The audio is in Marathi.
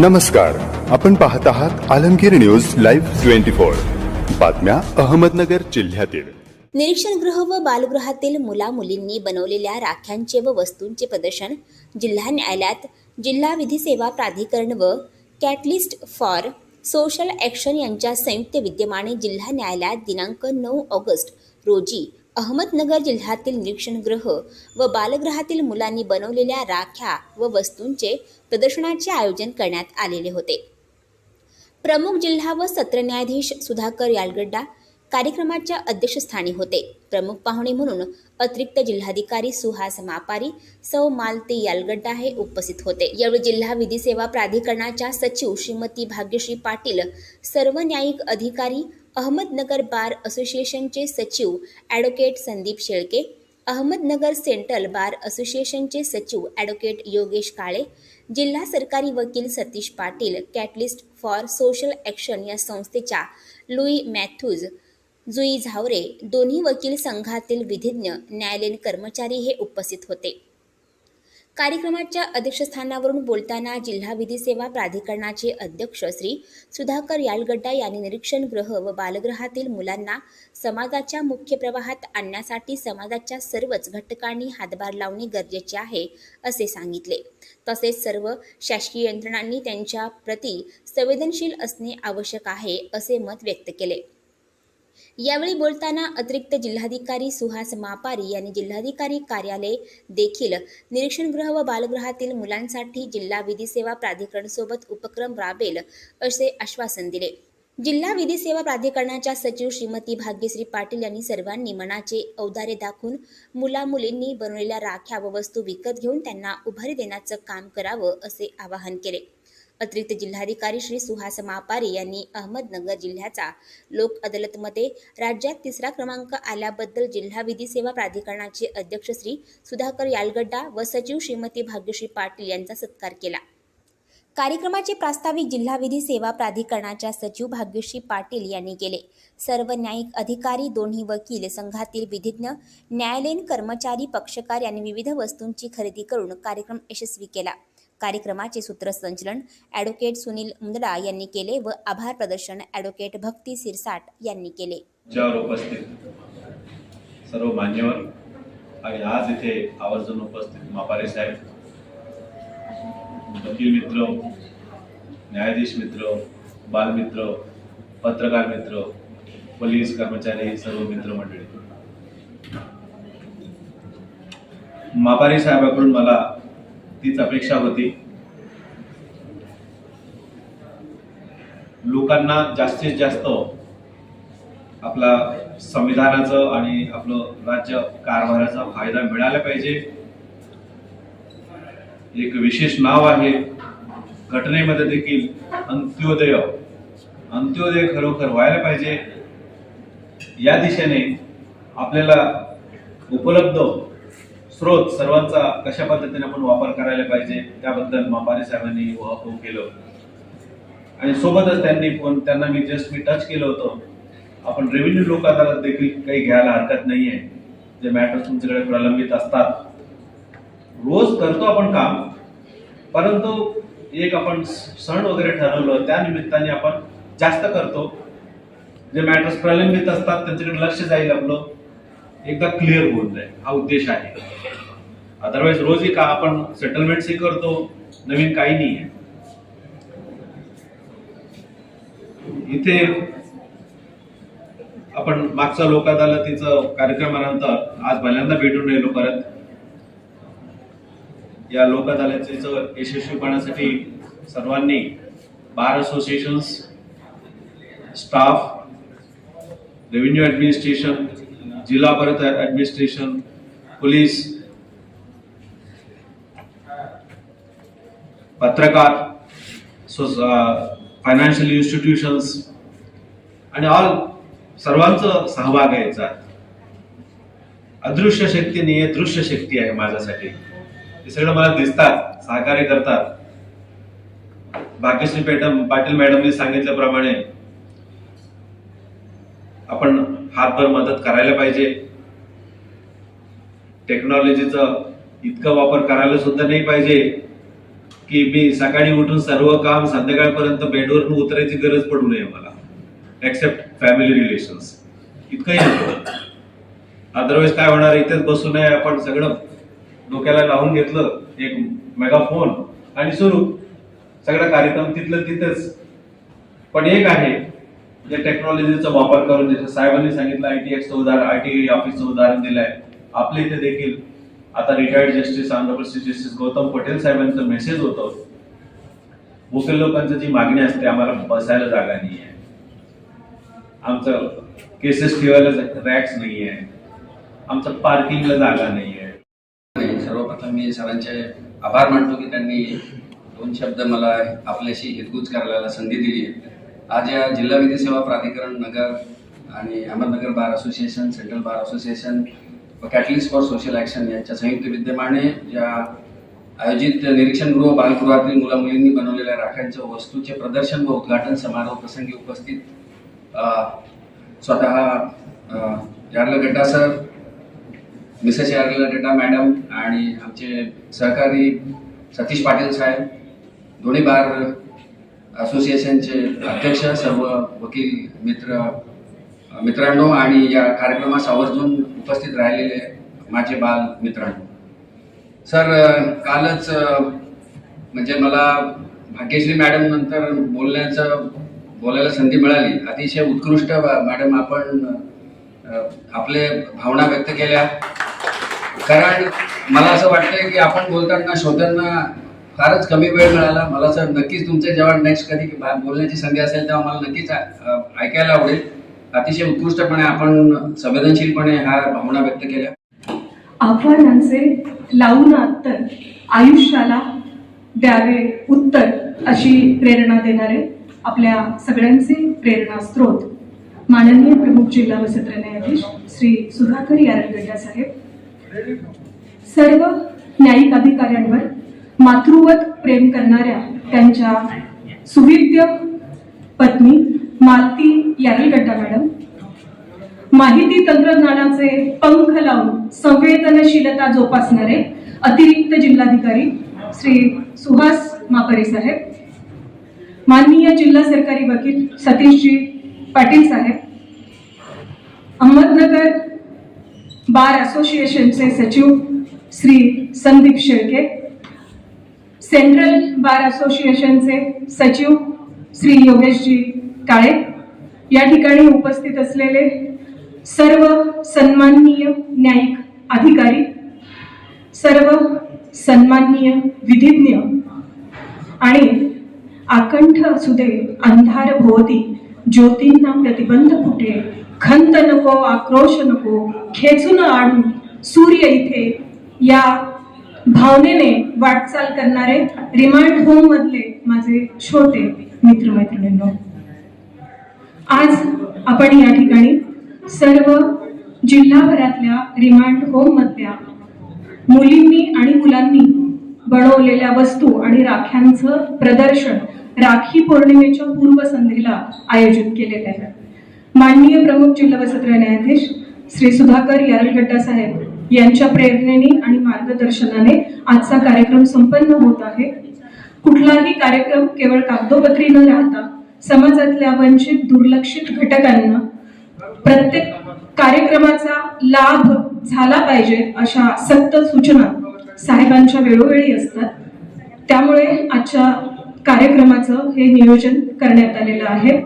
नमस्कार. आपण पाहत आहात Alamgir news live twenty four. बातम्या अहमदनगर जिल्ह्यातील. निरीक्षण गृह व बालगृहातील मुला मुलींनी बनवलेल्या राख्यांचे व वस्तूंचे प्रदर्शन जिल्हा न्यायालयात जिल्हा विधी सेवा प्राधिकरण व कॅटलिस्ट फॉर सोशल ॲक्शन यांच्या संयुक्त विद्यमाने जिल्हा न्यायालयात दिनांक नऊ ऑगस्ट रोजी अहमदनगर जिल्ह्यातील निरीक्षणगृह व बालगृहातील मुलांनी बनवलेल्या राख्या व वस्तूंचे प्रदर्शनाचे आयोजन करण्यात आलेले होते. प्रमुख जिल्हा व सत्र न्यायाधीश सुधाकर यालगड्डा कार्यक्रमाच्या अध्यक्षस्थानी होते. प्रमुख पाहुणे म्हणून अतिरिक्त जिल्हाधिकारी सुहास मापारी सौ मालती यालगड्डा हे उपस्थित होते. यावेळी जिल्हा विधी सेवा प्राधिकरणाच्या सचिव श्रीमती भाग्यश्री पाटील सर्व न्यायिक अधिकारी अहमदनगर बार असोसिएशनचे सचिव advocate Sandeep Shelke Ahmednagar central bar असोसिएशनचे सचिव ॲडव्होकेट योगेश काळे जिल्हा सरकारी वकील Satish Patil catalyst for social action या संस्थेच्या लुई मॅथ्यूज जुई झावरे दोन्ही वकील संघातील विधिज्ञ न्यायालयीन कर्मचारी हे उपस्थित होते. कार्यक्रमाच्या अध्यक्षस्थानावरून बोलताना जिल्हा विधी सेवा प्राधिकरणाचे अध्यक्ष श्री सुधाकर यालगड्डा यांनी निरीक्षण गृह व बालगृहातील मुलांना समाजाच्या मुख्य प्रवाहात आणण्यासाठी समाजाच्या सर्वच घटकांनी हातभार लावणे गरजेचे आहे असे सांगितले. तसेच सर्व शासकीय यंत्रणांनी त्यांच्या प्रती संवेदनशील असणे आवश्यक आहे असे मत व्यक्त केले. यावेळी बोलताना अतिरिक्त जिल्हाधिकारी सुहास मापारी यांनी जिल्हाधिकारी कार्यालय देखील निरीक्षणगृह व बालगृहातील मुलांसाठी जिल्हा विधी सेवा प्राधिकरणसोबत उपक्रम राबेल असे आश्वासन दिले. जिल्हा विधी सेवा प्राधिकरणाच्या सचिव श्रीमती भाग्यश्री पाटील यांनी सर्वांनी मनाचे औदारे दाखवून मुला मुलींनी बनवलेल्या राख्या व वस्तू विकत घेऊन त्यांना उभारी देण्याचं काम करावं असे आवाहन केले. अतिरिक्त जिल्हाधिकारी श्री सुहास मापारी यांनी अहमदनगर जिल्ह्याचा लोक अदालतमध्ये राज्यात तिसरा क्रमांक आल्याबद्दल जिल्हा विधी सेवा प्राधिकरणाचे अध्यक्ष श्री सुधाकर यालगड्डा व सचिव श्रीमती भाग्यश्री पाटील यांचा सत्कार केला. कार्यक्रमाचे प्रास्ताविक जिल्हा विधी सेवा प्राधिकरणाच्या सचिव भाग्यश्री पाटील यांनी केले. सर्व न्यायिक अधिकारी दोन्ही वकील संघातील विधिज्ञ न्यायालयीन कर्मचारी पक्षकार यांनी विविध वस्तूंची खरेदी करून कार्यक्रम यशस्वी केला. कार्यक्रमाचे सूत्रसंचलन ॲडव्होकेट सुनील मुंदडा यांनी केले व आभार प्रदर्शन ॲडव्होकेट भक्ती सिरसाट यांनी केले. उपस्थित सर्व मान्यवर आणि आज इथे आवर्जून उपस्थित मापारे साहेब वकील मित्र न्यायाधीश मित्र बालमित्र पत्रकार मित्र पोलीस कर्मचारी सर्व मित्रमंडळी मापारी साहेबाकडून मला तीच अपेक्षा होती. लोकांना जास्तीत जास्त आपला संविधानाचं आणि आपलं राज्य कारभाराचा फायदा मिळाला पाहिजे. एक विशेष नाव आहे. घटनेमध्ये देखील अंत्योदय अंत्योदय खरोखर व्हायला पाहिजे. या दिशेने आपल्याला उपलब्ध स्रोत सर्वांचा कशा पद्धतीने आपण वापर करायला पाहिजे त्याबद्दल मापारी साहेबांनी वाहतूक केलं. आणि सोबतच त्यांनी फोन त्यांना मी जस्ट मी टच केलं होतं. आपण रेव्हेन्यू लोक अदालत देखील काही घ्यायला हरकत नाहीये. जे मॅटर्स तुमच्याकडे प्रलंबित असतात. रोज करतो आपण काम. परंतु एक आपण सण वगैरे ठरवलं त्या निमित्ताने आपण जास्त करतो. जे मॅटर्स प्रलंबित असतात त्यांच्याकडे लक्ष जाईल आपलं. एकदा क्लिअर होऊन जाईल. हा उद्देश आहे. अदरवाईज रोज का आपण सेटलमेंट्सही करतो नवीन काही नाही आहे. इथे आपण मागच्या लोक अदालतीचं कार्यक्रमानंतर आज पहिल्यांदा भेटून राहिलो परत. या लोक अदालतीचं यशस्वीपणासाठी सर्वांनी bar associations staff revenue administration जिल्हा परत ॲडमिनिस्ट्रेशन पोलीस पत्रकार फायनान्शियल इन्स्टिट्यूशन्स आणि ऑल सर्वांचं सहभाग आहे अदृश्य शक्ती नाही आहे दृश्य शक्ती आहे माझ्यासाठी. हे सगळं मला दिसतात सहकार्य करतात. भाग्यश्री पेटम पाटील मॅडमनी सांगितल्याप्रमाणे आपण हातभर मदत करायला पाहिजे. टेक्नॉलॉजीचा इतका वापर करायला सुद्धा नाही पाहिजे की मी सकाळी उठून सर्व काम संध्याकाळपर्यंत बेडवरून उतरायची गरज पडू नये मला एक्सेप्ट फॅमिली रिलेशन्स इतकंही अदरवाईज काय होणार? इथेच बसून आहे आपण सगळं डोक्याला लावून घेतलं एक मेगाफोन आणि सुरू. सगळा कार्यक्रम तिथलं तिथेच. पण एक आहे जे टेक्नॉलॉजीचा वापर करून जसं साहेबांनी सांगितलं आय टी एक्सचं उदाहरण आय टी ऑफिसचं उदाहरण दिलं आहे आपल्या इथे देखील आता retired justice honourable justice Gautam Patel साहेबांचं मेसेज होतं. वकील लोकांची जी मागणी असते आम्हाला बसायला जागा नाही आहे आमचं केसेस ठेवायला रॅक्स नाही आहे आमचं पार्किंगला जागा नाही आहे सर्वप्रथम मी सरांचे आभार मानतो की त्यांनी दोन शब्द मला आपल्याशी हितगुज करायला संधी दिली. आज या जिल्हा विधी सेवा प्राधिकरण नगर आणि Ahmednagar bar association central bar association व कॅटलिस्ट फॉर सोशल ॲक्शन यांच्या संयुक्त विद्यमाने या आयोजित निरीक्षणगृह बालगृहातील मुला मुलींनी बनवलेल्या राख्यांच्या वस्तूचे प्रदर्शन व उद्घाटन समारोह प्रसंगी उपस्थित स्वतः यार्ल गड्डा सर मिसेस यार्ल डेटा मॅडम आणि आमचे सहकारी सतीश पाटील साहेब दोन्ही बार असोसिएशनचे अध्यक्ष सर्व वकील मित्र मित्रांनो आणि या कार्यक्रमास आवर्जून उपस्थित राहिलेले माझे बाल मित्रांनो. सर कालच म्हणजे मला भाग्यश्री मॅडम नंतर बोलण्याचं बोलायला संधी मिळाली. अतिशय उत्कृष्ट मॅडम आपण आपले भावना व्यक्त केल्या. कारण मला असं वाटतंय की आपण बोलताना श्रोत्यांना फारच कमी वेळ मिळाला. मला सर नक्कीच तुमचं जेव्हा नेक्स्ट कधी बा- बोलण्याची संधी असेल तेव्हा मला नक्कीच ऐकायला आवडेल. अतिशय उत्कृष्टपणे आपण संवेदनशीलपणे ह्या भावना व्यक्त केल्या. आव्हानांचे म्हणजे लावून तर आयुष्याला द्यावे उत्तर अशी प्रेरणा देणारे आपल्या सगळ्यांचे प्रेरणा स्रोत. माननीय प्रमुख जिल्हा व सत्र न्यायाधीश श्री सुधाकर यारगड्डा साहेब. सर्व न्यायिक अधिकाऱ्यांवर मातृवत प्रेम करणाऱ्या त्यांच्या सुविद्य पत्नी मालती यारलगड्डा मॅडम. माहिती तंत्रज्ञानाचे पंख लावून संवेदनशीलता जोपासणारे अतिरिक्त जिल्हाधिकारी श्री सुहास मापरे साहेब. माननीय जिल्हा सरकारी वकील सतीशजी पाटील साहेब. अहमदनगर बार असोसिएशनचे सचिव श्री संदीप शेळके. सेंट्रल बार असोसिएशनचे सचिव श्री योगेशजी काळे या ठिकाणी उपस्थित असलेले सर्व सन्माननीय न्यायिक अधिकारी सर्व सन्माननीय विधिज्ञ आणि आकंठ असुदे अंधार भोवती ज्योतींना प्रतिबंध कुठे खंत नको आक्रोश नको खेचून आणून सूर्य इथे या भावनेने वाटचाल करणारे रिमांड होम मधले माझे छोटे मित्रमैत्रिणींनो आज आपण या ठिकाणी सर्व जिल्हाभरातल्या रिमांड होम मधल्या मुलींनी आणि मुलांनी बनवलेल्या वस्तू आणि राख्यांचं प्रदर्शन राखी पौर्णिमेच्या पूर्वसंध्येला आयोजित केलेलं आहे माननीय प्रमुख जिल्हा व सत्र न्यायाधीश श्री सुधाकर यारलगड्डा साहेब यांच्या प्रेरणेने आणि मार्गदर्शनाने आजचा कार्यक्रम संपन्न होत आहे. कुठलाही कार्यक्रम केवळ कागदोपत्री न राहता समाजातल्या वंचित दुर्लक्षित घटकांना प्रत्येक कार्यक्रमाचा लाभ झाला पाहिजे अशा सक्त सूचना साहेबांच्या वेळोवेळी असतात. त्यामुळे आजच्या कार्यक्रमाचं हे नियोजन करण्यात आलेलं आहे.